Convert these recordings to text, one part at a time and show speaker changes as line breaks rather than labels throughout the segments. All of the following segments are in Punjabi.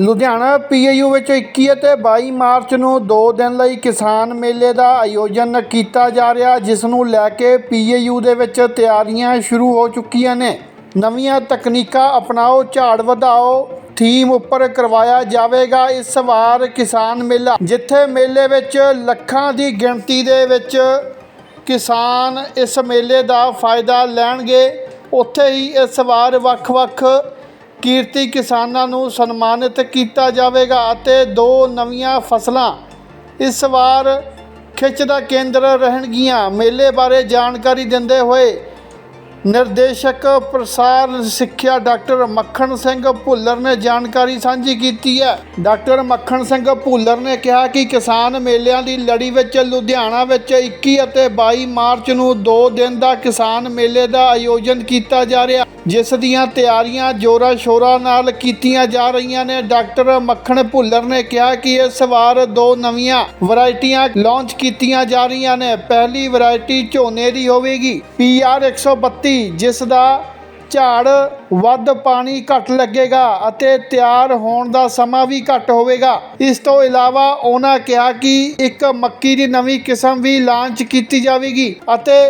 ਲੁਧਿਆਣਾ ਪੀਏਯੂ ਵਿੱਚ 21 ਅਤੇ 22 ਮਾਰਚ ਨੂੰ 2 ਦਿਨ ਲਈ ਕਿਸਾਨ ਮੇਲੇ ਦਾ ਆਯੋਜਨ ਕੀਤਾ ਜਾ ਰਿਹਾ, ਜਿਸ ਨੂੰ ਲੈ ਕੇ ਪੀਏਯੂ ਦੇ ਵਿੱਚ ਤਿਆਰੀਆਂ ਸ਼ੁਰੂ ਹੋ ਚੁੱਕੀਆਂ ਨੇ। ਨਵੀਆਂ ਤਕਨੀਕਾਂ ਅਪਣਾਓ, ਝਾੜ ਵਧਾਓ, ਥੀਮ ਉੱਪਰ ਕਰਵਾਇਆ ਜਾਵੇਗਾ ਇਸ ਵਾਰ ਕਿਸਾਨ ਮੇਲਾ, ਜਿੱਥੇ ਮੇਲੇ ਵਿੱਚ ਲੱਖਾਂ ਦੀ ਗਿਣਤੀ ਦੇ ਵਿੱਚ ਕਿਸਾਨ ਇਸ ਮੇਲੇ ਦਾ ਫਾਇਦਾ ਲੈਣਗੇ। ਉੱਥੇ ਹੀ ਇਸ ਵਾਰ ਵੱਖ-ਵੱਖ ਕੀਰਤੀ ਕਿਸਾਨਾਂ ਨੂੰ ਸਨਮਾਨਿਤ ਕੀਤਾ ਜਾਵੇਗਾ ਅਤੇ ਦੋ ਨਵੀਆਂ ਫਸਲਾਂ ਇਸ ਵਾਰ ਖਿੱਚ ਦਾ ਕੇਂਦਰ ਰਹਿਣਗੀਆਂ। ਮੇਲੇ ਬਾਰੇ ਜਾਣਕਾਰੀ ਦਿੰਦੇ ਹੋਏ ਨਿਰਦੇਸ਼ਕ ਪ੍ਰਸਾਰ ਸਿੱਖਿਆ ਡਾਕਟਰ ਮੱਖਣ ਸਿੰਘ ਭੁੱਲਰ ਨੇ ਜਾਣਕਾਰੀ ਸਾਂਝੀ ਕੀਤੀ ਹੈ। ਡਾਕਟਰ ਮੱਖਣ ਸਿੰਘ ਭੁੱਲਰ ਨੇ ਕਿਹਾ ਕਿ ਕਿਸਾਨ ਮੇਲਿਆਂ ਦੀ ਲੜੀ ਵਿੱਚ ਲੁਧਿਆਣਾ ਵਿੱਚ 21 ਅਤੇ 22 ਮਾਰਚ ਨੂੰ 2 ਦਿਨ ਦਾ ਕਿਸਾਨ ਮੇਲੇ ਦਾ ਆਯੋਜਨ ਕੀਤਾ ਜਾ ਰਿਹਾ। ਜਿਸ ਦੀਆਂ ਤਿਆਰੀਆਂ ਜੋਰਾ ਸ਼ੋਰਾ ਨਾਲ ਕੀਤੀਆਂ ਜਾ ਰਹੀਆਂ ਨੇ, ਡਾਕਟਰ ਮੱਖਣ ਭੁੱਲਰ ਨੇ ਕਿਹਾ ਕਿ ਇਸ ਵਾਰ ਦੋ ਨਵੀਆਂ ਵੈਰਾਈਟੀਆਂ ਲਾਂਚ ਕੀਤੀਆਂ ਜਾ ਰਹੀਆਂ ਨੇ। ਪਹਿਲੀ ਵੈਰਾਈਟੀ ਝੋਨੇ ਦੀ ਹੋਵੇਗੀ ਪੀਆਰ 132 ਜਿਸ ਦਾ ਝਾੜ ਵੱਧ ਪਾਣੀ ਘੱਟ ਲੱਗੇਗਾ ਅਤੇ ਤਿਆਰ ਹੋਣ ਦਾ ਸਮਾਂ ਵੀ ਘੱਟ ਹੋਵੇਗਾ। ਇਸ ਤੋਂ ਇਲਾਵਾ ਉਹਨਾਂ ਕਿਹਾ ਕਿ ਇੱਕ ਮੱਕੀ ਦੀ ਨਵੀਂ ਕਿਸਮ ਵੀ ਲਾਂਚ ਕੀਤੀ ਜਾਵੇਗੀ ਅਤੇ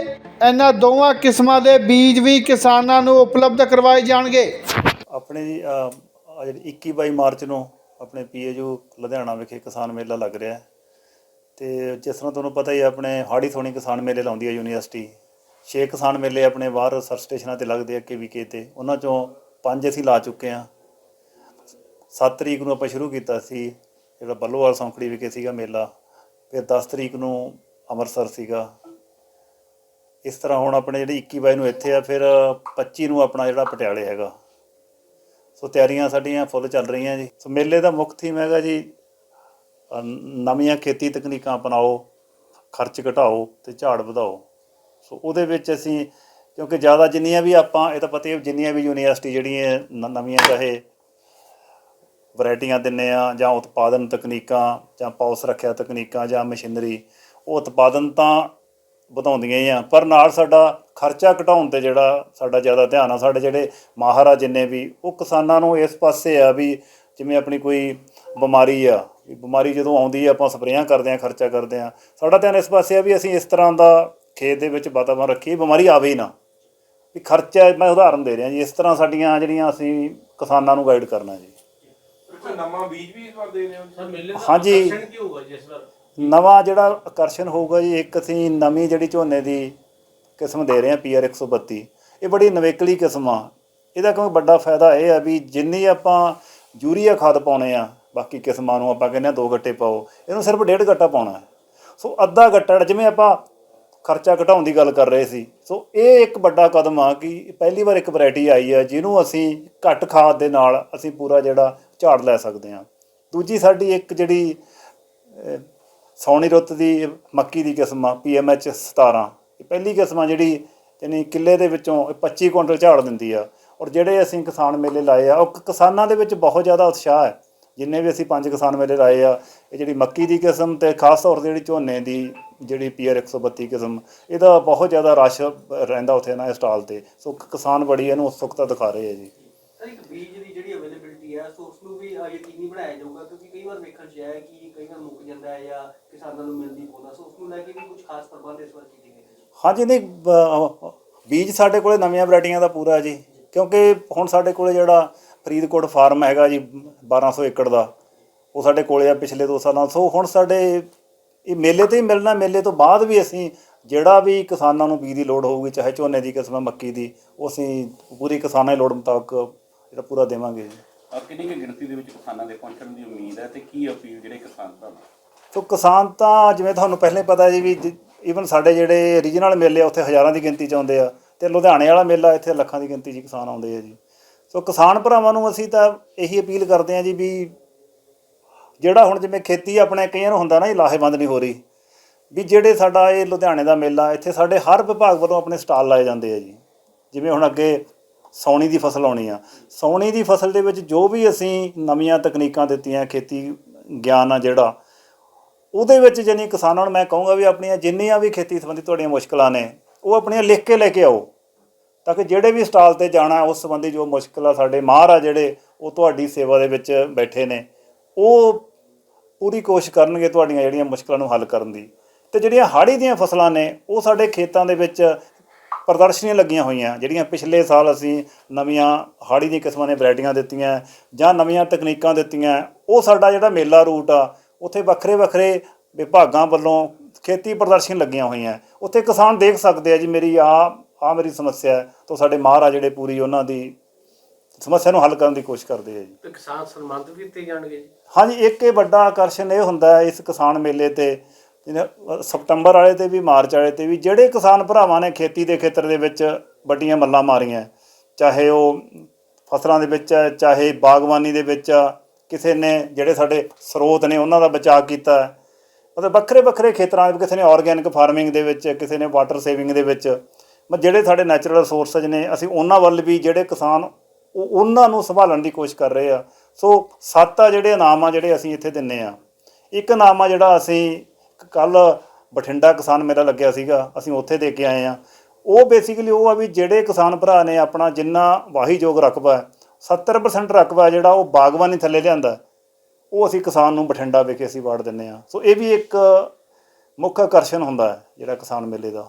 ਇਹਨਾਂ ਦੋਵਾਂ ਕਿਸਮਾਂ ਦੇ ਬੀਜ ਵੀ ਕਿਸਾਨਾਂ ਨੂੰ ਉਪਲਬਧ ਕਰਵਾਏ ਜਾਣਗੇ।
ਆਪਣੇ ਜੀ ਅਹ, ਆਹ 21 22 ਮਾਰਚ ਨੂੰ ਆਪਣੇ ਪੀਏਯੂ ਲੁਧਿਆਣਾ ਵਿਖੇ ਕਿਸਾਨ ਮੇਲਾ ਲੱਗ ਰਿਹਾ ਹੈ। ਤੇ ਜਿਸ ਤਰ੍ਹਾਂ ਤੁਹਾਨੂੰ ਪਤਾ ਹੀ ਹੈ ਆਪਣੇ ਹਾੜੀ ਸੋਣੀ ਕਿਸਾਨ ਮੇਲੇ ਲਾਉਂਦੀ ਹੈ ਯੂਨੀਵਰਸਿਟੀ। ਛੇ ਕਿਸਾਨ ਮੇਲੇ ਆਪਣੇ ਬਾਹਰ ਸਰ ਸਟੇਸ਼ਨਾਂ ਤੇ ਲੱਗਦੇ ਆ ਕੇਵੀਕੇ ਤੇ। ਉਹਨਾਂ ਚੋਂ ਪੰਜ ਅਸੀਂ ਲਾ ਚੁੱਕੇ ਹਾਂ। 7 ਤਰੀਕ ਨੂੰ ਆਪਾਂ ਸ਼ੁਰੂ ਕੀਤਾ ਸੀ ਜਿਹੜਾ ਬੱਲੋਵਾਲ ਸੌਂਕੜੀ ਵਿਖੇ ਸੀਗਾ ਮੇਲਾ। ਫਿਰ 10 ਤਰੀਕ ਨੂੰ ਅੰਮ੍ਰਿਤਸਰ ਸੀਗਾ। ਇਸ ਤਰ੍ਹਾਂ ਹੁਣ ਆਪਣੇ ਜਿਹੜੀ 21 ਬਾਈ ਨੂੰ ਇੱਥੇ ਆ, ਫਿਰ 25 ਨੂੰ ਆਪਣਾ ਜਿਹੜਾ ਪਟਿਆਲੇ ਹੈਗਾ। ਸੋ ਤਿਆਰੀਆਂ ਸਾਡੀਆਂ ਫੁੱਲ ਚੱਲ ਰਹੀਆਂ ਜੀ। ਸੋ ਮੇਲੇ ਦਾ ਮੁੱਖ ਥੀਮ ਹੈਗਾ ਜੀ ਨਵੀਆਂ ਖੇਤੀ ਤਕਨੀਕਾਂ ਅਪਣਾਓ, ਖਰਚ ਘਟਾਓ ਤੇ ਝਾੜ ਵਧਾਓ। ਸੋ ਉਹਦੇ ਵਿੱਚ ਅਸੀਂ, ਕਿਉਂਕਿ ਜ਼ਿਆਦਾ ਜਿੰਨੀਆਂ ਵੀ ਆਪਾਂ, ਇਹ ਤਾਂ ਪਤਾ ਹੀ ਜਿੰਨੀਆਂ ਵੀ ਯੂਨੀਵਰਸਿਟੀ ਜਿਹੜੀਆਂ ਨਵੀਆਂ ਚਾਹੇ ਵੈਰਾਈਟੀਆਂ ਦਿੰਨੇ ਆ, ਜਾਂ ਉਤਪਾਦਨ ਤਕਨੀਕਾਂ, ਜਾਂ ਪੌਸ ਰੱਖਿਆ ਤਕਨੀਕਾਂ, ਜਾਂ ਮਸ਼ੀਨਰੀ, ਉਹ ਉਤਪਾਦਨ ਤਾਂ ਵਧਾਉਂਦੀਆਂ ਹੀ ਆ। ਪਰ ਨਾਲ ਸਾਡਾ ਖਰਚਾ ਘਟਾਉਣ ਤੇ ਜਿਹੜਾ ਸਾਡਾ ਜ਼ਿਆਦਾ ਧਿਆਨ ਆ ਸਾਡੇ ਜਿਹੜੇ ਮਾਹਰ ਆ ਜਿੰਨੇ ਵੀ ਉਹ ਕਿਸਾਨਾਂ ਨੂੰ ਇਸ ਪਾਸੇ ਆ ਵੀ ਜਿਵੇਂ ਆਪਣੀ ਕੋਈ ਬਿਮਾਰੀ ਆ ਵੀ ਬਿਮਾਰੀ ਜਦੋਂ ਆਉਂਦੀ ਆ ਆਪਾਂ ਸਪਰੇਆਂ ਕਰਦੇ ਆ ਖਰਚਾ ਕਰਦੇ ਆ। ਸਾਡਾ ਧਿਆਨ ਇਸ ਪਾਸੇ ਆ ਵੀ ਅਸੀਂ ਇਸ ਤਰ੍ਹਾਂ ਦਾ ਖੇਤ ਦੇ ਵਿੱਚ ਵਾਤਾਵਰਨ ਰੱਖੀਏ ਬਿਮਾਰੀ ਆਵੇ ਹੀ ਨਾ। ਵੀ ਖਰਚਾ ਮੈਂ ਉਦਾਹਰਨ ਦੇ ਰਿਹਾ ਜੀ ਇਸ ਤਰ੍ਹਾਂ ਸਾਡੀਆਂ ਜਿਹੜੀਆਂ ਅਸੀਂ ਕਿਸਾਨਾਂ ਨੂੰ ਗਾਈਡ ਕਰਨਾ ਜੀ।
ਕੋਈ ਨਵਾਂ ਬੀਜ ਵੀ ਇਸ ਵਾਰ ਦੇ ਰਹੇ ਹੋ?
ਸਰ ਮੇਲੇ ਦਾ
ਹਾਂਜੀ।
ਕੀ ਹੋਊਗਾ ਜੀ ਇਸ ਵਾਰ?
ਨਵਾਂ ਜਿਹੜਾ ਆਕਰਸ਼ਣ ਹੋਊਗਾ ਜੀ, ਇੱਕ ਅਸੀਂ ਨਵੀਂ ਜਿਹੜੀ ਝੋਨੇ ਦੀ ਕਿਸਮ ਦੇ ਰਹੇ ਹਾਂ ਪੀਆਰ 132 ਇਹ ਬੜੀ ਨਵੇਕਲੀ ਕਿਸਮ ਆ। ਇਹਦਾ ਕਿਉਂਕਿ ਵੱਡਾ ਫਾਇਦਾ ਇਹ ਆ ਵੀ ਜਿੰਨੀ ਆਪਾਂ ਯੂਰੀਆ ਖਾਦ ਪਾਉਣੇ ਆ, ਬਾਕੀ ਕਿਸਮਾਂ ਨੂੰ ਆਪਾਂ ਕਹਿੰਦੇ ਆ ਦੋ ਗੱਟੇ ਪਾਓ, ਇਹਨੂੰ ਸਿਰਫ ਡੇਢ ਗੱਟਾ ਪਾਉਣਾ ਸੋ ਅੱਧਾ ਗੱਟਾ, ਜਿਵੇਂ ਆਪਾਂ ਖਰਚਾ ਘਟਾਉਣ ਦੀ ਗੱਲ ਕਰ ਰਹੇ ਸੀ, ਸੋ ਇਹ ਇੱਕ ਵੱਡਾ ਕਦਮ ਆ ਕਿ ਪਹਿਲੀ ਵਾਰ ਇੱਕ ਵੈਰਾਈਟੀ ਆਈ ਆ, ਜਿਹਨੂੰ ਅਸੀਂ ਘੱਟ ਖਾਦ ਦੇ ਨਾਲ ਅਸੀਂ ਪੂਰਾ ਜਿਹੜਾ ਝਾੜ ਲੈ ਸਕਦੇ ਹਾਂ। ਦੂਜੀ ਸਾਡੀ ਇੱਕ ਜਿਹੜੀ ਸੌਣੀ ਰੁੱਤ ਦੀ ਮੱਕੀ ਦੀ ਕਿਸਮ ਆ ਪੀਐਮਐਚ 17 ਇਹ ਪਹਿਲੀ ਕਿਸਮ ਆ ਜਿਹੜੀ ਯਾਨੀ ਕਿੱਲੇ ਦੇ ਵਿੱਚੋਂ ਇਹ 25 ਕੁਇੰਟਲ ਝਾੜ ਦਿੰਦੀ ਆ। ਔਰ ਜਿਹੜੇ ਅਸੀਂ ਕਿਸਾਨ ਮੇਲੇ ਲਾਏ ਆ, ਉਹ ਕਿਸਾਨਾਂ ਦੇ ਵਿੱਚ ਬਹੁਤ ਜ਼ਿਆਦਾ ਉਤਸ਼ਾਹ ਹੈ। ਜਿੰਨੇ ਵੀ ਅਸੀਂ ਪੰਜ ਕਿਸਾਨ ਮੇਲੇ ਲਾਏ ਆ, ਇਹ ਜਿਹੜੀ ਮੱਕੀ ਦੀ ਕਿਸਮ ਤੇ ਖਾਸ ਤੌਰ ਤੇ ਜਿਹੜੀ ਝੋਨੇ ਦੀ ਜਿਹੜੀ ਪੀਆਰ 132 ਕਿਸਮ, ਇਹਦਾ ਬਹੁਤ ਜ਼ਿਆਦਾ ਰਸ਼ ਰਹਿੰਦਾ ਉੱਥੇ ਨਾ ਸਟਾਲ ਤੇ। ਸੋ ਕਿਸਾਨ ਬੜੀ ਇਹਨੂੰ ਉਤਸੁਕਤਾ ਦਿਖਾ ਰਹੇ ਆ ਜੀ।
ਇੱਕ ਬੀਜ ਦੀ ਨੂੰ ਵੀ ਅਹ, ਯਕੀਨੀ ਬਣਾਇਆ ਜਾਊਗਾ ਕਿਉਂਕਿ ਕਈ ਵਾਰ ਵੇਖਣ 'ਚ ਆਇਆ ਕਿ ਕਈ ਵਾਰ ਮੁੱਕ ਜਾਂਦਾ ਹੈ ਜਾਂ ਕਿਸਾਨਾਂ ਨੂੰ ਮਿਲਦੀ ਪਉਂਦਾ ਉਸ ਨੂੰ ਲੈ ਕੇ ਵੀ ਕੁਝ ਖਾਸ ਪ੍ਰਬੰਧ ਇਸ ਵਾਰ ਕੀਤੇ ਗਏ ਨੇ।
ਹਾਂਜੀ ਨਹੀਂ ਬ- ਬੀਜ ਸਾਡੇ ਕੋਲੇ ਨਵੀਆਂ ਵੈਰਾਈਟੀਆਂ ਦਾ ਪੂਰਾ ਹੈ ਜੀ ਕਿਉਂਕਿ ਹੁਣ ਸਾਡੇ ਕੋਲੇ ਜਿਹੜਾ ਫਰੀਦਕੋਟ ਫਾਰਮ ਹੈਗਾ ਜੀ 1200 ਏਕੜ ਦਾ ਉਹ ਸਾਡੇ ਕੋਲੇ ਆ ਪਿਛਲੇ 2 ਸਾਲਾਂ ਸੋ ਹੁਣ ਸਾਡੇ ਇਹ ਮੇਲੇ ਤੇ ਹੀ ਮਿਲਣਾ ਮੇਲੇ ਤੋਂ ਬਾਅਦ ਵੀ ਅਸੀਂ ਜਿਹੜਾ ਵੀ ਕਿਸਾਨਾਂ ਨੂੰ ਬੀਜ ਦੀ ਲੋੜ ਹੋਊਗੀ ਚਾਹੇ ਝੋਨੇ ਦੀ ਕਿਸਮ ਹੈ ਮੱਕੀ ਦੀ ਉਹ ਅਸੀਂ ਪੂਰੀ ਕਿਸਾਨਾਂ ਦੀ ਲੋੜ ਮੁਤਾਬਕ ਜਿਹੜਾ ਪੂਰਾ ਦੇਵਾਂਗੇ ਜੀ।
ਔਰ ਕਿੰਨੀ ਕੁ ਗਿਣਤੀ ਦੇ ਵਿੱਚ ਕਿਸਾਨਾਂ ਦੇ ਪਹੁੰਚਣ ਦੀ ਉਮੀਦ ਹੈ ਤੇ ਕੀ ਅਪੀਲ ਜਿਹੜੇ ਕਿਸਾਨ ਭਰਾ
ਸੋ ਕਿਸਾਨ ਤਾਂ ਜਿਵੇਂ ਤੁਹਾਨੂੰ ਪਹਿਲੇ ਪਤਾ ਜੀ ਵੀ ਈਵਨ ਸਾਡੇ ਜਿਹੜੇ ਰੀਜਨਲ ਮੇਲੇ ਆ, ਉੱਥੇ ਹਜ਼ਾਰਾਂ ਦੀ ਗਿਣਤੀ ਚ ਆਉਂਦੇ ਆ ਤੇ ਲੁਧਿਆਣੇ ਵਾਲਾ ਮੇਲਾ ਇੱਥੇ ਲੱਖਾਂ ਦੀ ਗਿਣਤੀ 'ਚ ਕਿਸਾਨ ਆਉਂਦੇ ਆ ਜੀ। ਸੋ ਕਿਸਾਨ ਭਰਾਵਾਂ ਨੂੰ ਅਸੀਂ ਤਾਂ ਇਹੀ ਅਪੀਲ ਕਰਦੇ ਆ ਜੀ ਵੀ ਜਿਹੜਾ ਹੁਣ ਜਿਵੇਂ ਖੇਤੀ ਆਪਣੇ ਕਈਆਂ ਨੂੰ ਹੁੰਦਾ ਨਾ ਇਹ ਲਾਹੇਵੰਦ ਨਹੀਂ ਹੋ ਰਹੀ, ਵੀ ਜਿਹੜੇ ਸਾਡਾ ਇਹ ਲੁਧਿਆਣੇ ਦਾ ਮੇਲਾ, ਇੱਥੇ ਸਾਡੇ ਹਰ ਵਿਭਾਗ ਵੱਲੋਂ ਆਪਣੇ ਸਟਾਲ ਲਾਏ ਜਾਂਦੇ ਆ ਜੀ। ਜਿਵੇਂ ਹੁਣ ਅੱਗੇ ਸੌਣੀ ਦੀ ਫਸਲ ਆਉਣੀ ਆ। ਸੌਣੀ ਦੀ ਫਸਲ ਦੇ ਵਿੱਚ ਜੋ ਵੀ ਅਸੀਂ ਨਵੀਆਂ ਤਕਨੀਕਾਂ ਦਿੱਤੀਆਂ, ਖੇਤੀ ਗਿਆਨ ਆ ਜਿਹੜਾ, ਉਹਦੇ ਵਿੱਚ ਜਾਨੀ ਕਿਸਾਨਾਂ ਨੂੰ ਮੈਂ ਕਹੂੰਗਾ ਵੀ ਆਪਣੀਆਂ ਜਿੰਨੀਆਂ ਵੀ ਖੇਤੀ ਸੰਬੰਧੀ ਤੁਹਾਡੀਆਂ ਮੁਸ਼ਕਲਾਂ ਨੇ, ਉਹ ਆਪਣੀਆਂ ਲਿਖ ਕੇ ਲੈ ਕੇ ਆਓ। ਤਾਂ ਕਿ ਜਿਹੜੇ ਵੀ ਸਟਾਲ ਤੇ ਜਾਣਾ, ਉਸ ਸੰਬੰਧੀ ਜੋ ਮੁਸ਼ਕਲ ਆ ਸਾਡੇ ਮਾਹਰ ਆ ਜਿਹੜੇ, ਉਹ ਤੁਹਾਡੀ ਸੇਵਾ ਦੇ ਵਿੱਚ ਬੈਠੇ ਨੇ। ਉਹ ਪੂਰੀ ਕੋਸ਼ਿਸ਼ ਕਰਨਗੇ ਤੁਹਾਡੀਆਂ ਜਿਹੜੀਆਂ ਮੁਸ਼ਕਲਾਂ ਨੂੰ ਹੱਲ ਕਰਨ ਦੀ। ਤੇ ਜਿਹੜੀਆਂ ਹਾੜੀ ਦੀਆਂ ਫਸਲਾਂ ਨੇ, ਉਹ ਸਾਡੇ ਖੇਤਾਂ ਦੇ ਵਿੱਚ ਪ੍ਰਦਰਸ਼ਨੀਆਂ ਲੱਗੀਆਂ ਹੋਈਆਂ ਜਿਹੜੀਆਂ ਪਿਛਲੇ ਸਾਲ ਅਸੀਂ ਨਵੀਆਂ ਹਾੜੀ ਦੀਆਂ ਕਿਸਮਾਂ ਦੀਆਂ ਵੈਰਾਈਟੀਆਂ ਦਿੱਤੀਆਂ ਜਾਂ ਨਵੀਆਂ ਤਕਨੀਕਾਂ ਦਿੱਤੀਆਂ ਉਹ ਸਾਡਾ ਜਿਹੜਾ ਮੇਲਾ ਰੂਟ ਆ ਉੱਥੇ ਵੱਖਰੇ ਵੱਖਰੇ ਵਿਭਾਗਾਂ ਵੱਲੋਂ ਖੇਤੀ ਪ੍ਰਦਰਸ਼ਨ ਲੱਗੀਆਂ ਹੋਈਆਂ। ਉੱਥੇ ਕਿਸਾਨ ਦੇਖ ਸਕਦੇ ਆ ਜੀ ਮੇਰੀ ਆ ਆ ਮੇਰੀ ਸਮੱਸਿਆ ਹੈ ਤਾਂ ਸਾਡੇ ਮਾਹਰ ਆ ਜਿਹੜੇ ਪੂਰੀ ਉਹਨਾਂ ਦੀ ਸਮੱਸਿਆ ਨੂੰ ਹੱਲ ਕਰਨ ਦੀ ਕੋਸ਼ਿਸ਼ ਕਰਦੇ ਆ ਜੀ।
ਤੇ ਕਿਸਾਨ ਸਨਮਾਨਿਤ ਵੀ ਦਿੱਤੇ ਜਾਣਗੇ ਜੀ।
ਹਾਂਜੀ ਇੱਕ ਇਹ ਵੱਡਾ ਆਕਰਸ਼ਣ ਇਹ ਹੁੰਦਾ ਹੈ ਇਸ ਕਿਸਾਨ ਮੇਲੇ ਤੇ ਜਿਹਨੇ ਵਾਲੇ ਤੇ ਵੀ ਮਾਰਚ ਵਾਲੇ ਤੇ ਵੀ ਜਿਹੜੇ ਕਿਸਾਨ ਭਰਾਵਾਂ ਨੇ ਖੇਤੀ ਦੇ ਖੇਤਰ ਦੇ ਵਿੱਚ ਵੱਡੀਆਂ ਮੱਲਾਂ ਮਾਰੀਆਂ ਚਾਹੇ ਉਹ ਫਸਲਾਂ ਦੇ ਵਿੱਚ ਹੈ, ਚਾਹੇ ਬਾਗਬਾਨੀ ਦੇ ਵਿੱਚ ਆ, ਕਿਸੇ ਨੇ ਜਿਹੜੇ ਸਾਡੇ ਸਰੋਤ ਨੇ ਉਹਨਾਂ ਦਾ ਬਚਾਅ ਕੀਤਾ ਮਤਲਬ ਵੱਖਰੇ ਵੱਖਰੇ ਖੇਤਰਾਂ ਦੇ ਕਿਸੇ ਨੇ ਆਰਗੈਨਿਕ ਫਾਰਮਿੰਗ ਦੇ ਵਿੱਚ ਕਿਸੇ ਨੇ ਵਾਟਰ ਸੇਵਿੰਗ ਦੇ ਵਿੱਚ ਮਤਲਬ ਜਿਹੜੇ ਸਾਡੇ ਨੈਚੁਰਲ ਰਿਸੋਰਸਸ ਨੇ ਅਸੀਂ ਉਹਨਾਂ ਵੱਲ ਵੀ ਜਿਹੜੇ ਕਿਸਾਨ ਉਹ ਉਹਨਾਂ ਨੂੰ ਸੰਭਾਲਣ ਦੀ ਕੋਸ਼ਿਸ਼ ਕਰ ਰਹੇ ਆ। ਸੋ ਸੱਤ ਆ ਜਿਹੜੇ ਇਨਾਮ ਆ ਜਿਹੜੇ ਅਸੀਂ ਇੱਥੇ ਦਿੰਨੇ ਆ। ਇੱਕ ਇਨਾਮ ਆ ਜਿਹੜਾ ਅਸੀਂ ਕੱਲ ਬਠਿੰਡਾ ਕਿਸਾਨ ਮੇਲਾ ਲੱਗਿਆ ਸੀਗਾ, ਅਸੀਂ ਉੱਥੇ ਦੇ ਕੇ ਆਏ ਆ ਉਹ ਬੇਸਿਕਲੀ ਉਹ ਆ ਵੀ ਜਿਹੜੇ ਕਿਸਾਨ ਭਰਾ ਨੇ ਆਪਣਾ ਜਿੰਨਾ ਵਾਹੀਯੋਗ ਰਕਬਾ ਹੈ 70% ਰਕਬਾ ਜਿਹੜਾ ਉਹ ਬਾਗਬਾਨੀ ਥੱਲੇ ਲਿਆਂਦਾ ਉਹ ਅਸੀਂ ਕਿਸਾਨ ਨੂੰ ਬਠਿੰਡਾ ਵਿਖੇ ਅਸੀਂ ਵਾੜ ਦਿੰਨੇ ਆ ਸੋ ਇਹ ਵੀ ਇੱਕ ਮੁੱਖ ਆਕਰਸ਼ਣ ਹੁੰਦਾ ਹੈ ਜਿਹੜਾ ਕਿਸਾਨ ਮੇਲੇ ਦਾ।